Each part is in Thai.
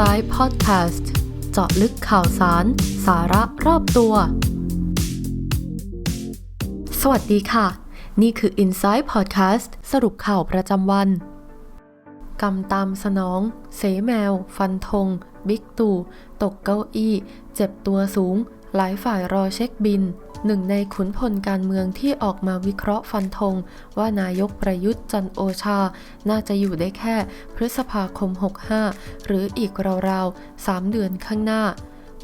Inside Podcast เจาะลึกข่าวสาร สาระรอบตัว สวัสดีค่ะ นี่คือ Inside Podcast สรุปข่าวประจำวัน กำตามสนอง เสแมว ฟันธง บิ๊กตู่ ตกเก้าอี้ เจ็บตัวสูง หลายฝ่ายรอเช็คบิน หนึ่งในขุนพลการเมืองที่ออกมาวิเคราะห์ฟันธง ว่านายกประยุทธ์จันโอชา น่าจะอยู่ได้แค่พฤษภาคม 65 หรืออีกราวๆ 3 เดือนข้างหน้า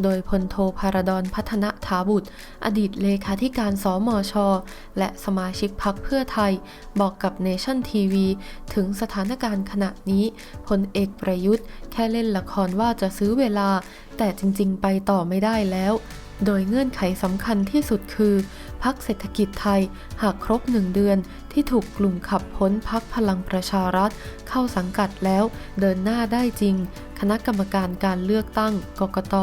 โดยพลโทพารดอนพัฒนถาบุตร อดีตเลขาธิการสมช และสมาชิกพักเพื่อไทย บอกกับเนชั่นทีวีถึงสถานการณ์ขณะนี้พลเอกประยุทธ์ แค่เล่นละครว่าจะซื้อเวลา แต่จริงๆ ไปต่อไม่ได้แล้ว โดยเงื่อนไขสำคัญที่สุดคือพักเศรษฐกิจไทยหากครบหนึ่งเดือนที่ถูกกลุ่มขับพ้นพักพลังประชารัฐ เข้าสังกัดแล้วเดินหน้าได้จริง คณะกรรมการการเลือกตั้งกกต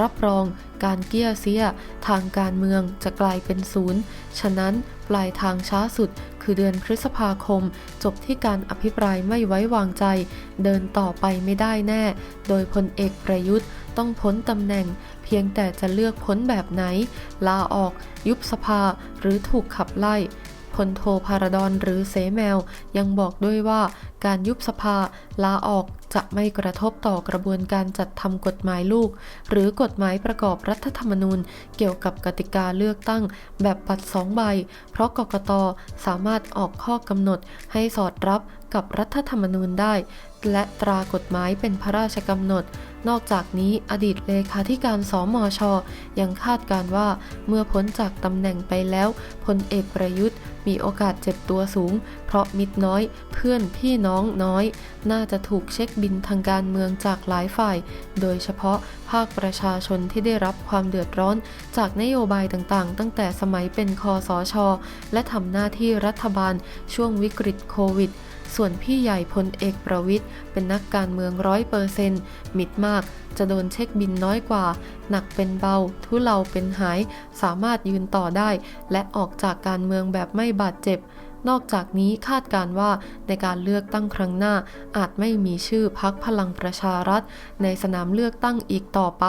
รับรองการเกี้ยเสีย ทางการเมืองจะกลายเป็นศูนย์ ฉะนั้นปลายทางช้าสุด คือเดือนพฤษภาคม จบที่การอภิปรายไม่ไว้วางใจ เดินต่อไปไม่ได้แน่ โดยพลเอกประยุทธ์ต้องพ้นตำแหน่ง พียงแต่จะเลือกพ้นแบบไหน ลาออก ยุบสภาหรือถูกขับไล่พลโทพารดอนหรือเสแมว ยังบอกด้วยว่าการยุบสภาลาออกจะไม่กระทบต่อกระบวนการจัดทำกฎหมายลูก หรือกฎหมายประกอบรัฐธรรมนูญ เกี่ยวกับกติกาเลือกตั้ง แบบปัดสองใบ เพราะกกตสามารถออกข้อกำหนดให้สอดรับ กับรัฐธรรมนูญได้ และตรากฎหมายเป็นพระราชกำหนด นอกจากนี้อดีตเลขาธิการสมช ยังคาดการว่า เมื่อพ้นจากตำแหน่งไปแล้วพลเอกประยุทธ์ มีโอกาสเจ็บตัวสูง เพราะมิตรน้อย เพื่อนพี่น้องน้อย น่าจะถูกเช็คบินทางการเมืองจากหลายฝ่าย โดยเฉพาะภาคประชาชนที่ได้รับความเดือดร้อน จากนโยบายต่างๆ ตั้งแต่สมัยเป็นคอสอชอและทำหน้าที่รัฐบาลช่วงวิกฤตโควิด ส่วนพี่ใหญ่พลเอกประวิทย์เป็นนักการเมืองร้อยเปอร์เซนต์มิดมาก จะโดนเช็คบินน้อยกว่า หนักเป็นเบา ทุเลาเป็นหาย สามารถยืนต่อได้ และออกจากการเมืองแบบไม่บาดเจ็บ นอกจากนี้คาดการว่าในการเลือกตั้งครั้งหน้า อาจไม่มีชื่อพักพลังประชารัฐ ในสนามเลือกตั้งอีกต่อไป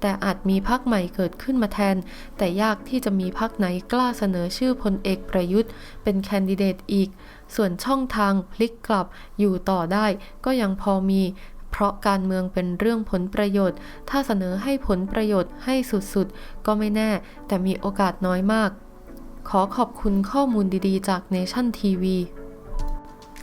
แต่อาจมีพักใหม่เกิดขึ้นมาแทน แต่ยากที่จะมีพักไหนกล้าเสนอชื่อพลเอกประยุทธ์ เป็นแคนดิเดตอีก ส่วนช่องทางพลิกกลับอยู่ต่อได้ก็ยังพอมี เพราะการเมืองเป็นเรื่องผลประโยชน์ ถ้าเสนอให้ผลประโยชน์ให้สุดๆ ก็ไม่แน่ แต่มีโอกาสน้อยมาก ขอขอบคุณข้อมูลดีๆ จากเนชั่นทีวี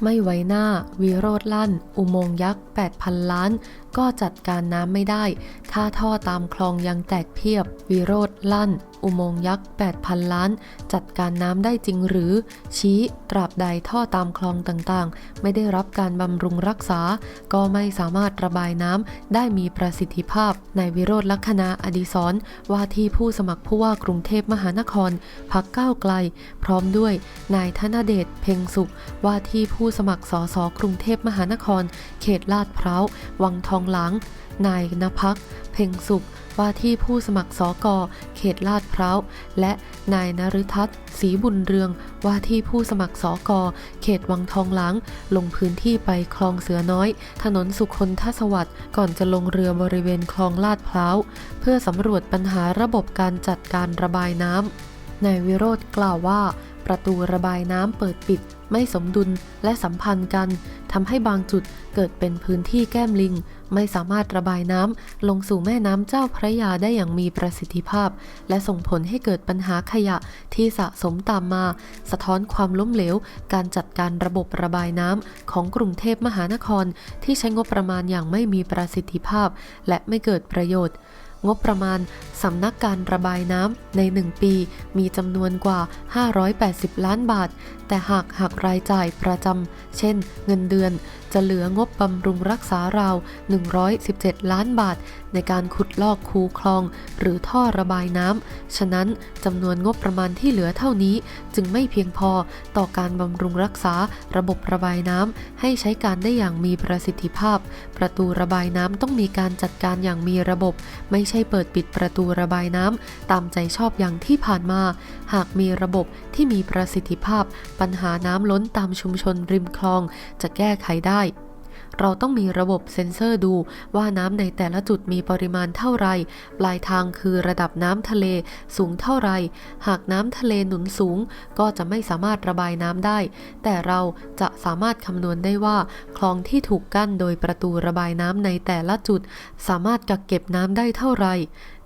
ไม่ไว้หน้าวีโรดลั่น อุโมงยักษ์ 8,000 ล้านก็จัดการน้ำไม่ได้ ค่าท่อตามคลองยังแตกเพียบวีโรดลั่น อุโมงยักษ์ 8,000 ล้าน จัดการน้ำได้จริงหรือ ชี้ ตราบใดท่อตามคลองต่างๆ ไม่ได้รับการบำรุงรักษา ก็ไม่สามารถระบายน้ำได้มีประสิทธิภาพนายวิโรธลักษณะอดิศรว่าที่ผู้สมัครผู้ว่ากรุงเทพมหานคร พักก้าวไกล พร้อมด้วย นายธนเดช เพ็งสุข ว่าที่ผู้สมัครสสกรุงเทพมหานคร เขตลาดพร้าว วังทองหลางนายนภักเพ็งสุข ว่าที่ผู้สมัครสอกเขตลาดพร้าว และนายนฤทัศน์ศรีบุญเรือง ว่าที่ผู้สมัครสอกเขตวังทองหลางลงพื้นที่ไปคลองเสือน้อย ถนนสุคนทศวรรษก่อนจะลงเรือบริเวณคลองลาดพร้าว เพื่อสำรวจปัญหาระบบการจัดการระบายน้ำนายวิโรธกล่าวว่า ประตูระบายน้ำเปิดปิด ไม่สมดุลและสัมพันธ์กันทำให้บางจุดเกิดเป็นพื้นที่แก้มลิง ไม่สามารถระบายน้ำลงสู่แม่น้ำเจ้าพระยาได้อย่างมีประสิทธิภาพ และส่งผลให้เกิดปัญหาขยะที่สะสมตามมา สะท้อนความล้มเหลว การจัดการระบบระบายน้ำของกรุงเทพมหานคร ที่ใช้งบประมาณอย่างไม่มีประสิทธิภาพ และไม่เกิดประโยชน์ งบประมาณสำนักการระบายน้ำใน 1 ปี มีจำนวนกว่า 580 ล้านบาท แต่หากหักรายจ่ายประจำ เช่น เงินเดือน จะเหลืองบบำรุงรักษาราว 117 ล้านบาท ในการขุดลอกคูคลอง หรือท่อระบายน้ำ ฉะนั้นจำนวนงบประมาณที่เหลือเท่านี้ จึงไม่เพียงพอต่อการบำรุงรักษาระบบระบายน้ำให้ใช้การได้อย่างมีประสิทธิภาพ ประตูระบายน้ำต้องมีการจัดการอย่างมีระบบ ไม่ใช่เปิดปิดประตูระบายน้ำตามใจชอบอย่างที่ผ่านมา หากมีระบบที่มีประสิทธิภาพปัญหาน้ำล้นตามชุมชนริมคลองจะแก้ไขได้ เราต้องมีระบบเซ็นเซอร์ดูว่าน้ำในแต่ละจุดมีปริมาณเท่าไร ปลายทางคือระดับน้ำทะเลสูงเท่าไร หากน้ำทะเลหนุนสูงก็จะไม่สามารถระบายน้ำได้ แต่เราจะสามารถคำนวณได้ว่า คลองที่ถูกกั้นโดยประตูระบายน้ำในแต่ละจุด สามารถกักเก็บน้ำได้เท่าไหร่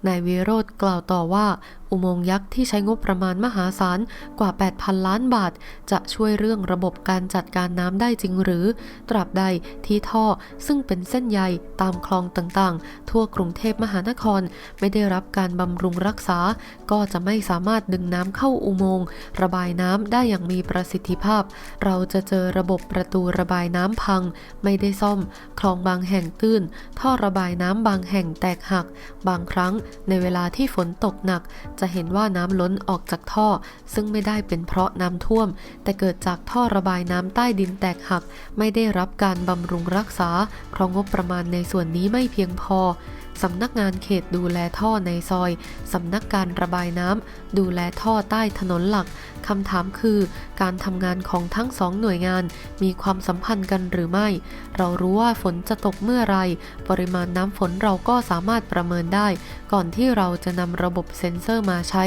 นายวิโรธกล่าวต่อว่า อุโมงค์ยักษ์ที่ใช้งบประมาณมหาศาลกว่า 8,000 ล้านบาท จะช่วยเรื่องระบบการจัดการน้ำได้จริงหรือ ตราบใดที่ท่อซึ่งเป็นเส้นใยตามคลองต่างๆ ทั่วกรุงเทพมหานคร ไม่ได้รับการบำรุงรักษา ก็จะไม่สามารถดึงน้ำเข้าอุโมงค์ระบายน้ำได้อย่างมีประสิทธิภาพ เราจะเจอระบบประตูระบายน้ำพัง ไม่ได้ซ่อม คลองบางแห่งตื้น ท่อระบายน้ำบางแห่งแตกหัก บางครั้งในเวลาที่ฝนตกหนัก จะเห็นว่าน้ำล้นออกจากท่อ ซึ่งไม่ได้เป็นเพราะน้ำท่วม แต่เกิดจากท่อระบายน้ำใต้ดินแตกหัก ไม่ได้รับการบำรุงรักษา เพราะงบประมาณในส่วนนี้ไม่เพียงพอ สำนักงานเขตดูแลท่อในซอย สำนักการระบายน้ำดูแลท่อใต้ถนนหลักคำถามคือ การทำงานของทั้งสองหน่วยงานมีความสัมพันธ์กันหรือไม่ เรารู้ว่าฝนจะตกเมื่อไร ปริมาณน้ำฝนเราก็สามารถประเมินได้ ก่อนที่เราจะนำระบบเซ็นเซอร์มาใช้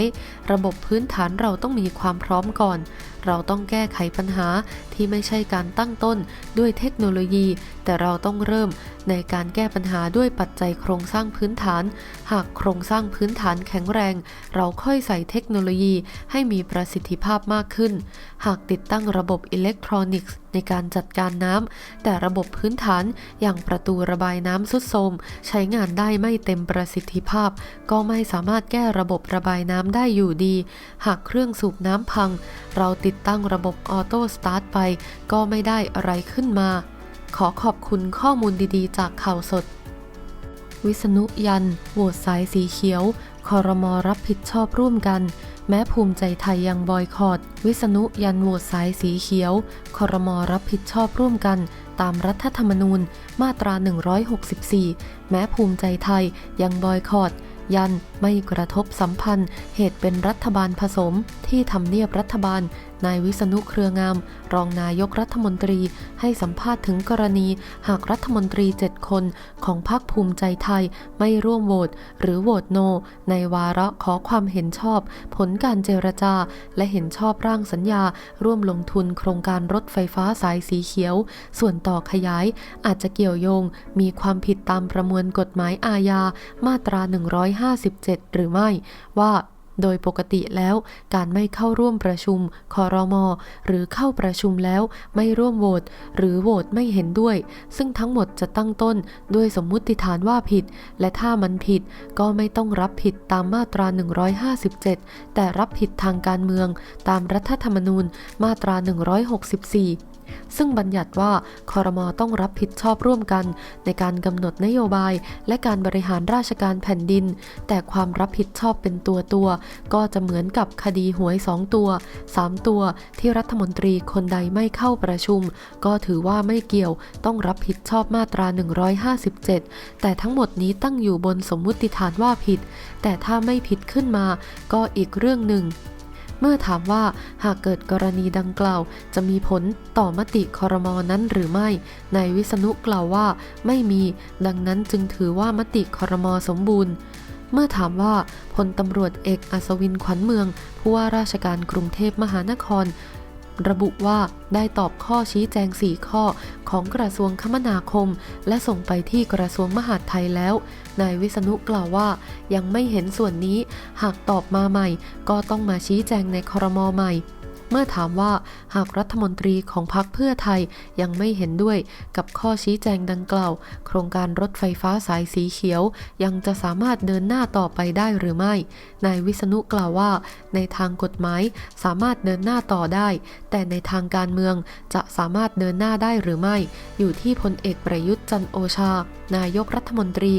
ระบบพื้นฐานเราต้องมีความพร้อมก่อน เราต้องแก้ไขปัญหาที่ไม่ใช่การตั้งต้นด้วยเทคโนโลยี แต่เราต้องเริ่ม ในการแก้ปัญหาด้วยปัจจัยโครงสร้างพื้นฐาน หากโครงสร้างพื้นฐานแข็งแรง เราค่อยใส่เทคโนโลยีให้มีประสิทธิภาพมากขึ้น หากติดตั้งระบบอิเล็กทรอนิกส์ในการจัดการน้ำ แต่ระบบพื้นฐานอย่างประตูระบายน้ำสุดโทมใช้งานได้ไม่เต็มประสิทธิภาพ ก็ไม่สามารถแก้ระบบระบายน้ำได้อยู่ดี หากเครื่องสูบน้ำพัง เราติดตั้งระบบออโต้สตาร์ทไป ก็ไม่ได้อะไรขึ้นมา ขอขอบคุณข้อมูลดีๆ จากข่าวสด วิษณุยันโหวตสายสีเขียวคอรมอรับผิดชอบร่วมกัน แม้ภูมิใจไทยยังบอยคอรดวิษณุยันโหวตสายสีเขียวคอรมอรับผิดชอบร่วมกัน ตามรัฐธรรมนูญมาตรา 164 แม้ภูมิใจไทยยังบอยคอรดยันไม่กระทบสัมพันธ์ เหตุเป็นรัฐบาลผสม ที่ทำเนียบรัฐบาล นายวิษณุเครืองาม รองนายกรัฐมนตรี ให้สัมภาษณ์ถึงกรณี หากรัฐมนตรี 7 คนของพรรคภูมิใจไทย ไม่ร่วมโหวตหรือโหวตโน ในวาระขอความเห็นชอบ ผลการเจรจา และเห็นชอบร่างสัญญา ร่วมลงทุนโครงการรถไฟฟ้าสายสีเขียว ส่วนต่อขยาย อาจจะเกี่ยวโยง มีความผิดตามประมวลกฎหมายอาญามาตรา 157หรือไม่ว่าโดยปกติแล้วการไม่เข้าร่วมประชุมคอรมอหรือเข้าประชุมแล้วไม่ร่วมโหวตหรือโหวตไม่เห็นด้วย ซึ่งทั้งหมดจะตั้งต้นด้วยสมมุติฐานว่าผิด และถ้ามันผิดก็ไม่ต้องรับผิดตามมาตรา 157 แต่รับผิดทางการเมืองตามรัฐธรรมนูญมาตรา 164 ซึ่งบัญญัติว่าคอรมอต้องรับผิดชอบร่วมกัน ในการกำหนดนโยบาย และการบริหารราชการแผ่นดิน แต่ความรับผิดชอบเป็นตัวตัว ก็จะเหมือนกับคดีหวย 2 ตัว 3 ตัวที่รัฐมนตรีคนใดไม่เข้าประชุม ก็ถือว่าไม่เกี่ยวต้องรับผิดชอบมาตรา 157 แต่ทั้งหมดนี้ตั้งอยู่บนสมมุติฐานว่าผิด แต่ถ้าไม่ผิดขึ้นมา ก็อีกเรื่องหนึ่ง เมื่อถามว่าหากเกิดกรณีดังกล่าว จะมีผลต่อมติคอรมอนั้นหรือไม่ นายวิษณุกล่าวว่าไม่มี ดังนั้นจึงถือว่ามติคอรมอสมบูรณ์เมื่อถามว่าพลตำรวจเอกอัศวินขวัญเมือง ผู้ว่าราชการกรุงเทพมหานคร ระบุว่าได้ตอบข้อชี้แจง 4 ข้อของกระทรวงคมนาคม และส่งไปที่กระทรวงมหาดไทยแล้ว นายวิษณุกล่าวว่ายังไม่เห็นส่วนนี้ หากตอบมาใหม่ ก็ต้องมาชี้แจงในครมใหม่ เมื่อถามว่าหากรัฐมนตรีของพรรคเพื่อไทยยังไม่เห็นด้วยกับข้อชี้แจงดังกล่าว โครงการรถไฟฟ้าสายสีเขียว ยังจะสามารถเดินหน้าต่อไปได้หรือไม่ นายวิษณุกล่าวว่า ในทางกฎหมายสามารถเดินหน้าต่อได้ แต่ในทางการเมืองจะสามารถเดินหน้าได้หรือไม่ อยู่ที่พลเอกประยุทธ์จันโอชา นายกรัฐมนตรี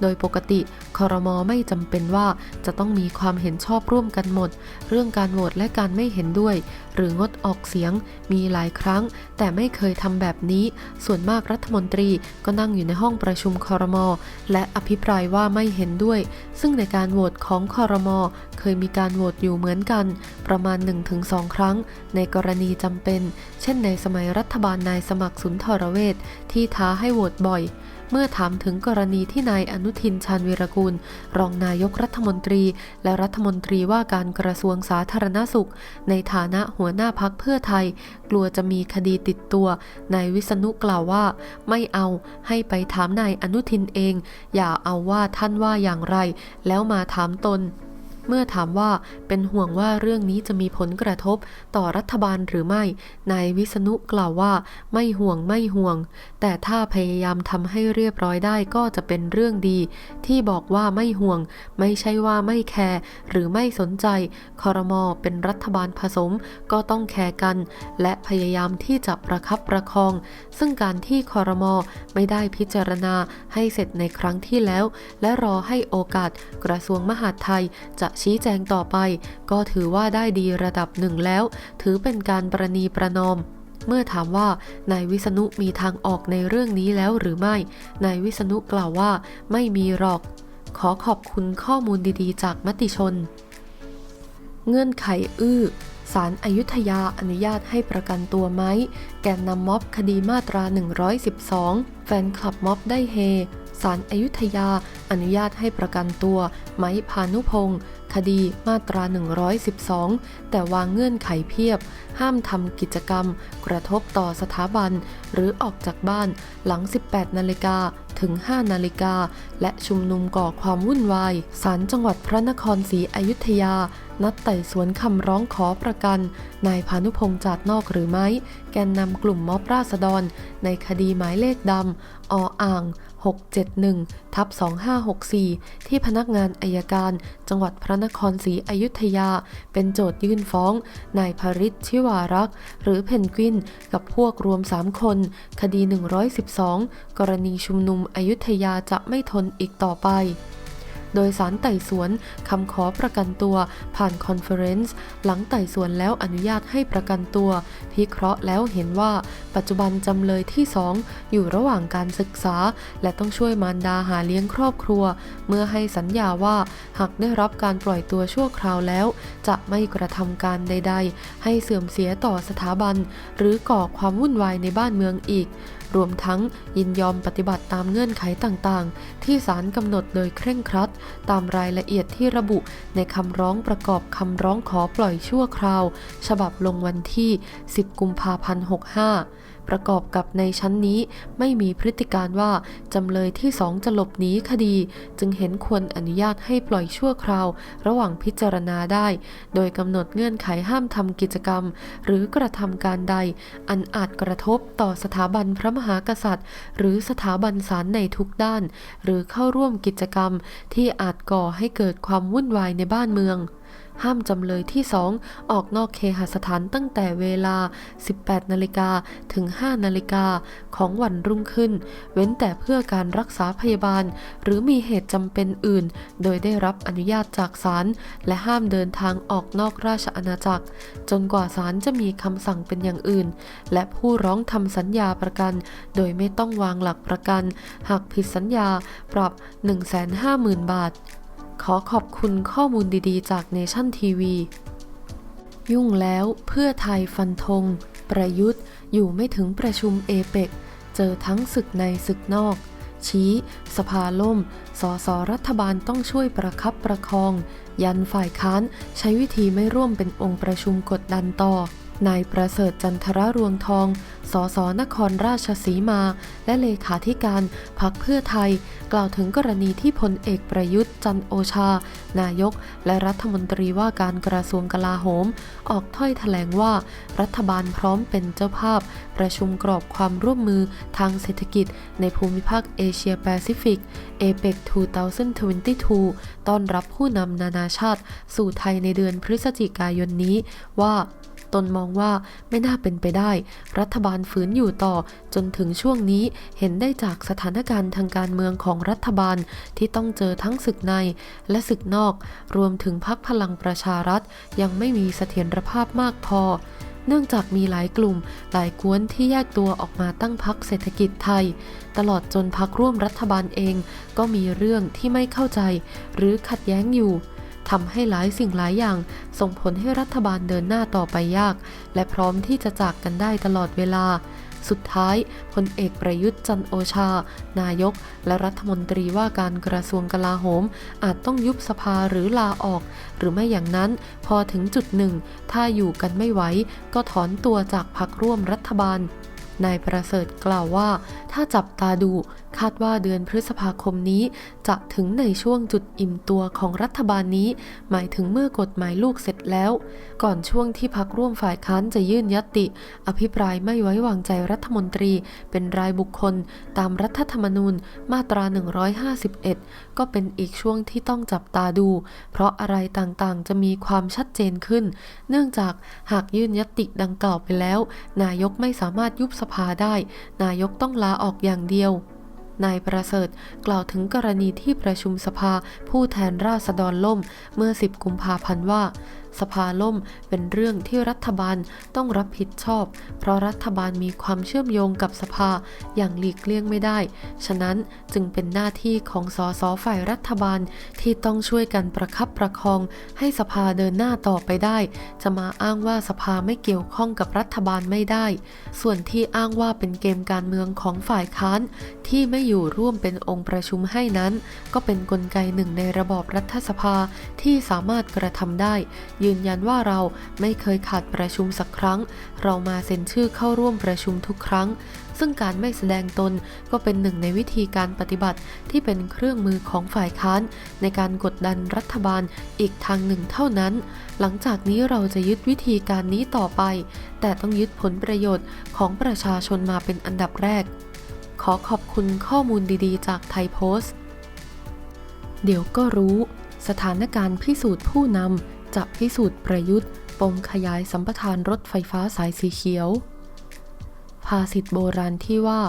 โดยปกติคอรมอไม่จำเป็นว่าจะต้องมีความเห็นชอบร่วมกันหมด เรื่องการโหวตและการไม่เห็นด้วย หรืองดออกเสียงมีหลายครั้ง แต่ไม่เคยทำแบบนี้ ส่วนมากรัฐมนตรีก็นั่งอยู่ในห้องประชุมคอรมอและอภิปรายว่าไม่เห็นด้วย ซึ่งในการโหวตของคอรมอเคยมีการโหวตอยู่เหมือนกัน ประมาณ 1-2 ครั้ง ในกรณีจำเป็น เช่นในสมัยรัฐบาลนายสมัครสุนทรเวชที่ท้าให้โหวตบ่อย เมื่อถามถึงกรณีที่นายอนุทินชาญวิรกูล รองนายกรัฐมนตรี และรัฐมนตรีว่าการกระทรวงสาธารณสุข ในฐานะหัวหน้าพักเพื่อไทย กลัวจะมีคดีติดตัวนายวิษณุกล่าวว่า ไม่เอาให้ไปถามนายอนุทินเอง อย่าเอาว่าท่านว่าอย่างไร แล้วมาถามตน เมื่อถามว่าเป็นห่วงว่าเรื่องนี้จะมีผลกระทบต่อรัฐบาลหรือไม่ นายวิษณุกล่าวว่าไม่ห่วงไม่ห่วง แต่ถ้าพยายามทำให้เรียบร้อยได้ก็จะเป็นเรื่องดี ที่บอกว่าไม่ห่วง ไม่ใช่ว่าไม่แคร์หรือไม่สนใจคอรมอเป็นรัฐบาลผสมก็ต้องแคร์กัน และพยายามที่จะประคับประคอง ซึ่งการที่คอรมอไม่ได้พิจารณาให้เสร็จในครั้งที่แล้ว และรอให้โอกาสกระทรวงมหาดไทยจะชี้แจงต่อไป ก็ถือว่าได้ดีระดับหนึ่งแล้ว ถือเป็นการประนีประนอม เมื่อถามว่านายวิษณุมีทางออกในเรื่องนี้แล้วหรือไม่ นายวิษณุกล่าวว่า ไม่มีหรอก ขอขอบคุณข้อมูลดีๆ จากมติชน เงื่อนไขอื้อศาลอายุทยาอนุญาตให้ประกันตัวไหม แกนนำม็อบคดีมาตรา 112 แฟนคลับม็อบได้เฮ ศาลอายุทยา อนุญาตให้ประกันตัว ไม้พานุพงศ์คดีมาตรา 112 แต่วางเงื่อนไขเพียบ ห้ามทำกิจกรรม กระทบต่อสถาบัน หรือออกจากบ้านหลัง 18 นาฬิกาถึง 5 นาฬิกา และชุมนุมก่อความวุ่นวายศาลจังหวัดพระนครศรีอยุธยา นัดไต่สวนคำร้องขอประกัน นายพานุพงษ์จาดนอกหรือไม่ แกนนำกลุ่มม็อบราษฎร ในคดีหมายเลขดำ ออ่าง 671ทับ2564 ที่พนักงานอายการ จังหวัดพระนครศรีอยุธยา เป็นโจทยื่นฟ้อง นายภริชชิวารักษ์ หรือเพนกวิน กับพวกรวม 3 คน คดี 112 กรณีชุมนุมอยุธยาจะไม่ทนอีกต่อไป โดยสารไต่สวนคำขอประกันตัวผ่านคอนเฟอเรนซ์หลังไต่สวนแล้วอนุญาตให้ประกันตัว พิเคราะห์แล้วเห็นว่าปัจจุบันจำเลยที่ 2 อยู่ระหว่างการศึกษา และต้องช่วยมารดาหาเลี้ยงครอบครัว เมื่อให้สัญญาว่าหากได้รับการปล่อยตัวชั่วคราวแล้ว จะไม่กระทำการใด ๆ ให้เสื่อมเสียต่อสถาบัน หรือก่อความวุ่นวายในบ้านเมืองอีก รวมทั้งยินยอมปฏิบัติตามเงื่อนไขต่างๆ ที่ศาลกำหนดโดยเคร่งครัด ตามรายละเอียดที่ระบุในคำร้องประกอบคำร้องขอปล่อยชั่วคราว ฉบับลงวันที่ 10 กุมภาพันธ์ 65 ประกอบกับในชั้นนี้ไม่มีพฤติการว่าจำเลยที่สองจะหลบหนีคดี จึงเห็นควรอนุญาตให้ปล่อยชั่วคราว ระหว่างพิจารณาได้ โดยกำหนดเงื่อนไขห้ามทำกิจกรรม หรือกระทำการใด อันอาจกระทบต่อสถาบันพระมหากษัตริย์ หรือสถาบันศาลในทุกด้าน หรือเข้าร่วมกิจกรรมที่อาจก่อให้เกิดความวุ่นวายในบ้านเมือง ห้ามจำเลยที่ 2 ออกนอกเคหสถานตั้งแต่เวลา 18 นาฬิกาถึง 5 นาฬิกาของวันรุ่งขึ้น เว้นแต่เพื่อการรักษาพยาบาล หรือมีเหตุจำเป็นอื่น โดยได้รับอนุญาตจากศาลและห้ามเดินทางออกนอกราชอาณาจักร จนกว่าศาลจะมีคำสั่งเป็นอย่างอื่น และผู้ร้องทำสัญญาประกัน โดยไม่ต้องวางหลักประกัน หากผิดสัญญาปรับ 150,000 บาท ขอขอบคุณข้อมูลดีๆ จากเนชั่นทีวี ยุ่งแล้วเพื่อไทยฟันธง ประยุทธ์อยู่ไม่ถึงประชุมเอเปกเจอทั้งศึกในศึกนอก ชี้ สภาล่ม สสรัฐบาลต้องช่วยประคับประคอง ยันฝ่ายค้านใช้วิธีไม่ร่วมเป็นองค์ประชุมกดดันต่อ นายประเสริฐจันทรรวงทอง สสนครราชสีมา และเลขาธิการพักเพื่อไทย กล่าวถึงกรณีที่พลเอกประยุทธ์จันโอชา นายก และรัฐมนตรีว่าการกระทรวงกลาโหม ออกถ้อยแถลงว่า รัฐบาลพร้อมเป็นเจ้าภาพ ประชุมกรอบความร่วมมือทางเศรษฐกิจ ในภูมิภาคเอเชียแปซิฟิก APEC 2022 ต้อนรับผู้นำนานาชาติ สู่ไทยในเดือนพฤศจิกายนนี้ว่า นมองว่าไม่น่าเป็นไปได้ รัฐบาลฝืนอยู่ต่อจนถึงช่วงนี้เห็นได้จากสถานการณ์ทางการเมืองของรัฐบาลที่ต้องเจอทั้งศึกในและศึกนอก รวมถึงพักพลังประชารัฐยังไม่มีเสถียรภาพมากพอเนื่องจากมีหลายกลุ่มหลายกวนที่แยกตัวออกมาตั้งพักเศรษฐกิจไทย ตลอดจนพักร่วมรัฐบาลเอง ก็มีเรื่องที่ไม่เข้าใจ หรือขัดแย้งอยู่ ทำให้หลายสิ่งหลายอย่าง ส่งผลให้รัฐบาลเดินหน้าต่อไปยาก และพร้อมที่จะจากกันได้ตลอดเวลา สุดท้ายพลเอกประยุทธ์จันโอชา นายก และรัฐมนตรีว่าการกระทรวงกลาโหม อาจต้องยุบสภาหรือลาออก หรือไม่อย่างนั้นพอถึงจุดหนึ่ง ถ้าอยู่กันไม่ไหวก็ถอนตัวจากพรรคร่วมรัฐบาลนายประเสริฐกล่าวว่า ถ้าจับตาดู คาดว่าเดือนพฤษภาคมนี้ จะถึงในช่วงจุดอิ่มตัวของรัฐบาลนี้ หมายถึงเมื่อกฎหมายลูกเสร็จแล้ว ก่อนช่วงที่พักร่วมฝ่ายค้านจะยื่นยติ อภิปรายไม่ไว้วางใจรัฐมนตรี เป็นรายบุคคล ตามรัฐธรรมนูญมาตรา 151 ก็เป็นอีกช่วงที่ต้องจับตาดู เพราะอะไรต่างๆ จะมีความชัดเจนขึ้น เนื่องจากหากยื่นยติดังกล่าวไปแล้ว นายกไม่สามารถยุบสภาได้ นายกต้องลาออกอย่างเดียว นายประเสริฐกล่าวถึงกรณีที่ประชุมสภาผู้แทนราษฎรล่มเมื่อ 10 กุมภาพันธ์ว่า สภาล่มเป็นเรื่องที่รัฐบาลต้องรับผิดชอบ เพราะรัฐบาลมีความเชื่อมโยงกับสภาอย่างหลีกเลี่ยงไม่ได้ ฉะนั้นจึงเป็นหน้าที่ของสสฝ่ายรัฐบาลที่ต้องช่วยกันประคับประคองให้สภาเดินหน้าต่อไปได้ จะมาอ้างว่าสภาไม่เกี่ยวข้องกับรัฐบาลไม่ได้ ส่วนที่อ้างว่าเป็นเกมการเมืองของฝ่ายค้านที่ไม่อยู่ร่วมเป็นองค์ประชุมให้นั้น ก็เป็นนกลไกหนึ่งในระบอบรัฐสภาที่สามารถกระทำได้ยืนยันว่าเราไม่เคยขาดประชุมสักครั้ง เรามาเซ็นชื่อเข้าร่วมประชุมทุกครั้ง ซึ่งการไม่แสดงตนก็เป็นหนึ่งในวิธีการปฏิบัติที่เป็นเครื่องมือของฝ่ายค้าน ในการกดดันรัฐบาลอีกทางหนึ่งเท่านั้น หลังจากนี้เราจะยึดวิธีการนี้ต่อไป แต่ต้องยึดผลประโยชน์ของประชาชนมาเป็นอันดับแรก ขอขอบคุณข้อมูลดีๆ จากไทยโพสต์ เดี๋ยวก็รู้สถานการณ์พิสูจน์ผู้นำ จะพิสูจน์ประยุทธ์ ปมขยายสัมปทานรถไฟฟ้าสายสีเขียว ภาษิตโบราณที่ว่า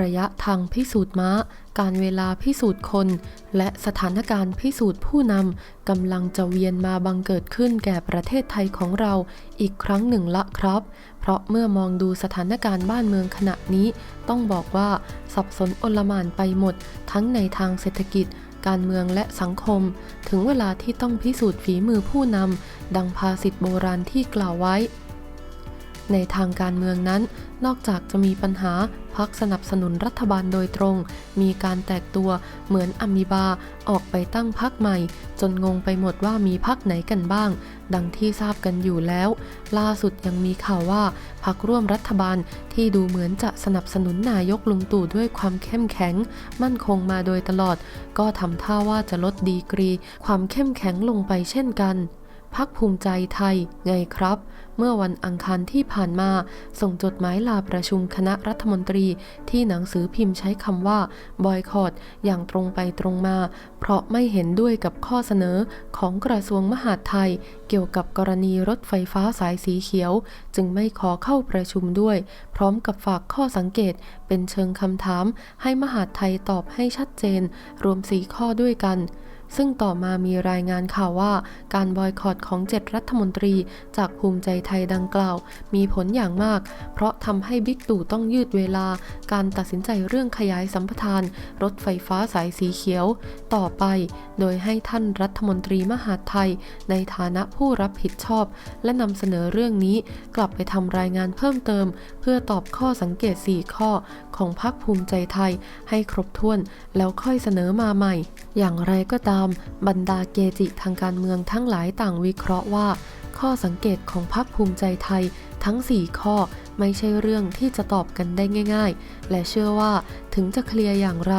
ระยะทางพิสูจน์ม้า การเวลาพิสูจน์คน และสถานการณ์พิสูจน์ผู้นำกำลังจะเวียนมาบังเกิดขึ้นแก่ประเทศไทยของเราอีกครั้งหนึ่งละครับ เพราะเมื่อมองดูสถานการณ์บ้านเมืองขณะนี้ ต้องบอกว่าสับสนอลหม่านไปหมด ทั้งในทางเศรษฐกิจ การเมืองและสังคม ถึงเวลาที่ต้องพิสูจน์ฝีมือผู้นำดังภาษิตโบราณที่กล่าวไว้ ในทางการเมืองนั้น นอกจากจะมีปัญหาพักสนับสนุนรัฐบาลโดยตรง มีการแตกตัวเหมือนอัมีบาออกไปตั้งพักใหม่ จนงงไปหมดว่ามีพักไหนกันบ้าง ดังที่ทราบกันอยู่แล้ว ล่าสุดยังมีข่าวว่าพักร่วมรัฐบาลที่ดูเหมือนจะสนับสนุนนายกลุงตู่ด้วยความเข้มแข็ง มั่นคงมาโดยตลอด ก็ทำท่าว่าจะลดดีกรี ความเข้มแข็งลงไปเช่นกัน พักภูมิใจไทยไงครับ เมื่อวันอังคารที่ผ่านมา ส่งจดหมายลาประชุมคณะรัฐมนตรีที่หนังสือพิมพ์ใช้คำว่าบอยคอตอย่างตรงไปตรงมา เพราะไม่เห็นด้วยกับข้อเสนอของกระทรวงมหาดไทย เกี่ยวกับกรณีรถไฟฟ้าสายสีเขียว จึงไม่ขอเข้าประชุมด้วย พร้อมกับฝากข้อสังเกตเป็นเชิงคำถาม ให้มหาดไทยตอบให้ชัดเจน รวมสีข้อด้วยกัน ซึ่งต่อมามีรายงานข่าวว่า การบอยคอรดของเจ็ดรัฐมนตรีจากภูมิใจไทยดังกล่าว มีผลอย่างมาก เพราะทำให้บิ๊กตู่ต้องยืดเวลา การตัดสินใจเรื่องขยายสัมปทาน รถไฟฟ้าสายสีเขียว ต่อไป โดยให้ท่านรัฐมนตรีมหาดไทย ในฐานะผู้รับผิดชอบ และนำเสนอเรื่องนี้กลับไปทำรายงานเพิ่มเติม เพื่อตอบข้อสังเกต 4 ข้อของพรรคภูมิใจไทยให้ครบถ้วน แล้วค่อยเสนอมาใหม่ อย่างไรก็ตามบรรดาเกจิทางการเมืองทั้งหลายต่างวิเคราะห์ว่า ข้อสังเกตของพรรคภูมิใจไทยทั้ง 4 ข้อไม่ใช่เรื่องที่จะตอบกันได้ง่าย ๆ และเชื่อว่าถึงจะเคลียร์อย่างไร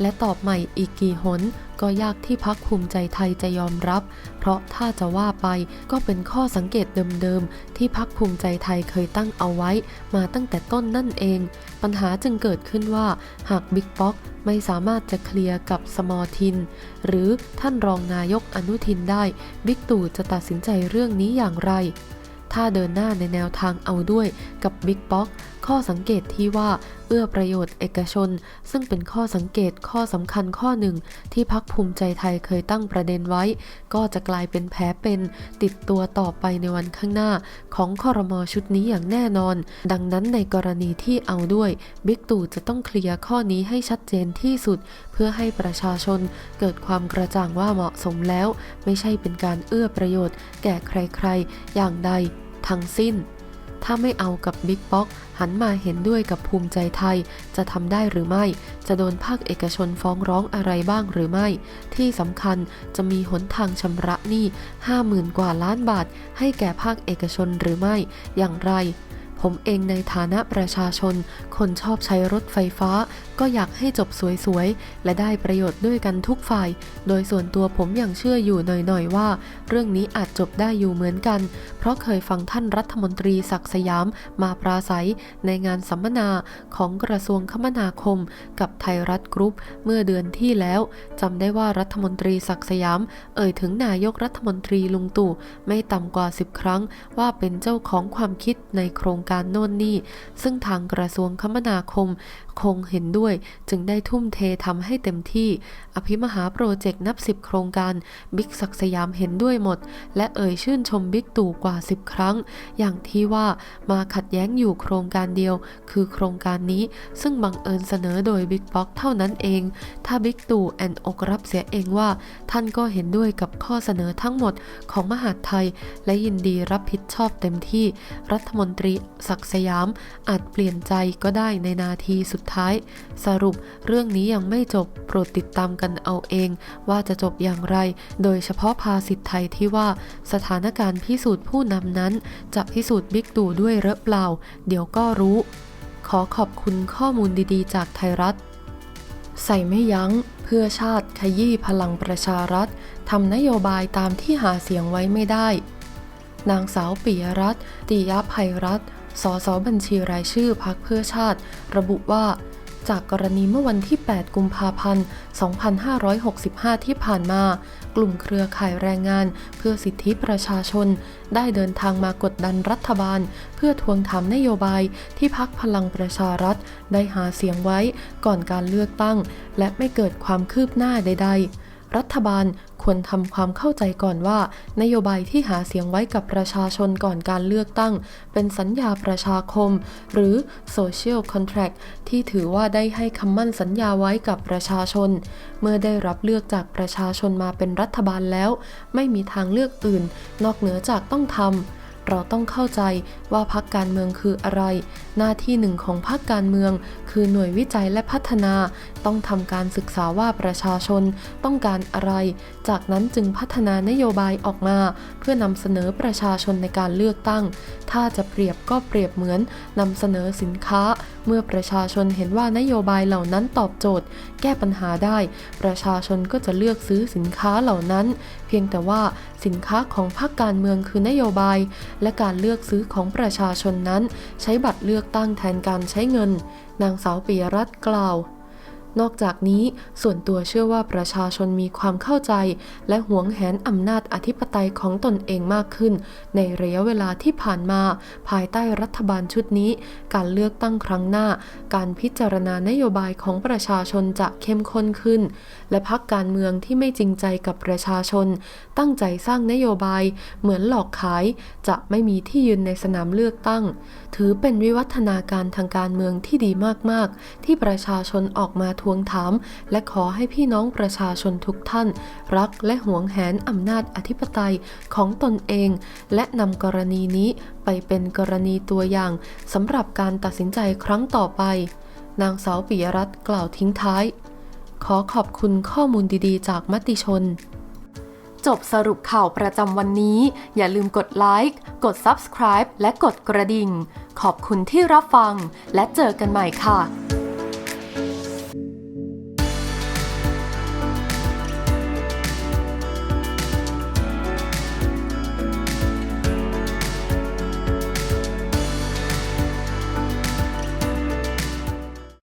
และตอบใหม่อีกกี่หน ก็ยากที่พักภูมิใจไทยจะยอมรับ เพราะถ้าจะว่าไปก็เป็นข้อสังเกตเดิมๆ ที่พักภูมิใจไทยเคยตั้งเอาไว้ มาตั้งแต่ต้นนั่นเอง ปัญหาจึงเกิดขึ้นว่า หากบิ๊กป๊อกไม่สามารถจะเคลียร์กับสมอทิน หรือท่านรองนายกอนุทินได้ บิ๊กตู่จะตัดสินใจเรื่องนี้อย่างไรถ้าเดินหน้าในแนวทางเอาด้วยกับบิ๊กป๊อกข้อสังเกตที่ว่า เอื้อประโยชน์เอกชน ซึ่งเป็นข้อสังเกตข้อสำคัญข้อหนึ่ง ที่พักภูมิใจไทยเคยตั้งประเด็นไว้ ก็จะกลายเป็นแผลเป็นติดตัวต่อไปในวันข้างหน้า ของคอรมอชุดนี้อย่างแน่นอน ดังนั้นในกรณีที่เอาด้วยบิ๊กตู่จะต้องเคลียร์ข้อนี้ให้ชัดเจนที่สุด เพื่อให้ประชาชนเกิดความกระจ่างว่าเหมาะสมแล้ว ไม่ใช่เป็นการเอื้อประโยชน์ แก่ใครๆ อย่างใดทั้งสิ้น ถ้าไม่เอากับบิ๊กบ๊อกหันมาเห็นด้วยกับภูมิใจไทย จะทำได้หรือไม่ จะโดนภาคเอกชนฟ้องร้องอะไรบ้างหรือไม่ ที่สำคัญจะมีหนทางชำระหนี้50,000 กว่าล้านบาท ให้แก่ภาคเอกชนหรือไม่ อย่างไรผมเองในฐานะประชาชน คนชอบใช้รถไฟฟ้า ก็อยากให้จบสวยๆ และได้ประโยชน์ด้วยกันทุกฝ่าย โดยส่วนตัวผมยังเชื่ออยู่หน่อยๆว่า เรื่องนี้อาจจบได้อยู่เหมือนกัน เพราะเคยฟังท่านรัฐมนตรีศักสยามมาปราศัยในงานสัมมนาของกระทรวงคมนาคม กับไทยรัฐกรุ๊ปเมื่อเดือนที่แล้วจำได้ว่ารัฐมนตรีศักสยาม เอ่ยถึงนายกรัฐมนตรีลุงตู่ไม่ต่ำกว่า 10 ครั้ง ว่าเป็นเจ้าของความคิดในโครงการโน่นนี่ ซึ่งทางกระทรวงคมนาคม คงเห็นด้วยจึงได้ทุ่มเททำให้เต็มที่ อภิมหาโปรเจกต์นับสิบโครงการ บิ๊กศักสยามเห็นด้วยหมด และเอ่ยชื่นชมบิ๊กตู่กว่า 10 ครั้ง อย่างที่ว่ามาขัดแย้งอยู่โครงการเดียว คือโครงการนี้ซึ่งบังเอิญเสนอโดยบิ๊กป๊อกเท่านั้นเอง ถ้าบิ๊กตู่แอนอกรับเสียเองว่า ท่านก็เห็นด้วยกับข้อเสนอทั้งหมดของมหาดไทย และยินดีรับผิดชอบเต็มที่ รัฐมนตรีศักสยามอาจเปลี่ยนใจก็ได้ในนาทีสุดท้ายสรุปเรื่องนี้ยังไม่จบโปรดติดตามกันเอาเอง ว่าจะจบอย่างไร โดยเฉพาะภาษิตไทยที่ว่าสถานการณ์พิสูจน์ผู้นำนั้น จะพิสูจน์บิ๊กตู่ด้วยหรือเปล่า เดี๋ยวก็รู้ ขอขอบคุณข้อมูลดีๆ จากไทยรัฐ ใส่ไม่ยัง้ง เพื่อชาติขยี้พลังประชารัฐทำนโยบายตามที่หาเสียงไว้ไม่ได้ นางสาวปิยรัตน์ติยภัยรัตน์สสบัญชีรายชื่อพักเพื่อชาติ ระบุว่า จากกรณีเมื่อวันที่ 8 กุมภาพันธ์ 2565 ที่ผ่านมา กลุ่มเครือข่ายแรงงาน เพื่อสิทธิประชาชน ได้เดินทางมากดดันรัฐบาล เพื่อทวงถามนโยบายที่พักพลังประชารัฐ ได้หาเสียงไว้ก่อนการเลือกตั้ง และไม่เกิดความคืบหน้าใด ๆ รัฐบาลควรทำความเข้าใจก่อนว่า นโยบายที่หาเสียงไว้กับประชาชนก่อนการเลือกตั้ง เป็นสัญญาประชาคม หรือ social contract ที่ถือว่าได้ให้คำมั่นสัญญาไว้กับประชาชน เมื่อได้รับเลือกจากประชาชนมาเป็นรัฐบาลแล้ว ไม่มีทางเลือกอื่น นอกเหนือจากต้องทำเราต้องเข้าใจว่าพักการเมืองคืออะไร หน้าที่หนึ่งของพักการเมือง คือหน่วยวิจัยและพัฒนา ต้องทำการศึกษาว่าประชาชนต้องการอะไร จากนั้นจึงพัฒนานโยบายออกมา เพื่อนำเสนอประชาชนในการเลือกตั้ง ถ้าจะเปรียบก็เปรียบเหมือนนำเสนอสินค้า เมื่อประชาชนเห็นว่านโยบายเหล่านั้นตอบโจทย์ แก้ปัญหาได้ ประชาชนก็จะเลือกซื้อสินค้าเหล่านั้น เพียงแต่ว่าสินค้าของพรรคการเมืองคือนโยบาย และการเลือกซื้อของประชาชนนั้น ใช้บัตรเลือกตั้งแทนการใช้เงิน นางสาวปิยรัตน์กล่าว นอกจากนี้ส่วนตัวเชื่อว่าประชาชนมีความเข้าใจ และหวงแหนอำนาจอธิปไตยของตนเองมากขึ้น ในระยะเวลาที่ผ่านมา ภายใต้รัฐบาลชุดนี้ การเลือกตั้งครั้งหน้า การพิจารณานโยบายของประชาชนจะเข้มข้นขึ้น และพักการเมืองที่ไม่จริงใจกับประชาชน ตั้งใจสร้างนโยบายเหมือนหลอกขาย จะไม่มีที่ยืนในสนามเลือกตั้ง ถือเป็นวิวัฒนาการทางการเมืองที่ดีมากๆ ที่ประชาชนออกมาทวงถาม และขอให้พี่น้องประชาชนทุกท่าน รักและหวงแหนอำนาจอธิปไตยของตนเอง และนำกรณีนี้ไปเป็นกรณีตัวอย่างสำหรับการตัดสินใจครั้งต่อไป นางสาวปิยรัตน์กล่าวทิ้งท้าย ขอขอบคุณข้อมูลดีๆ จากมติชน จบสรุปข่าวประจำวันนี้ อย่าลืมกดไลค์ กด Subscribe และกดกระดิ่ง ขอบคุณที่รับฟังและเจอกันใหม่ค่ะ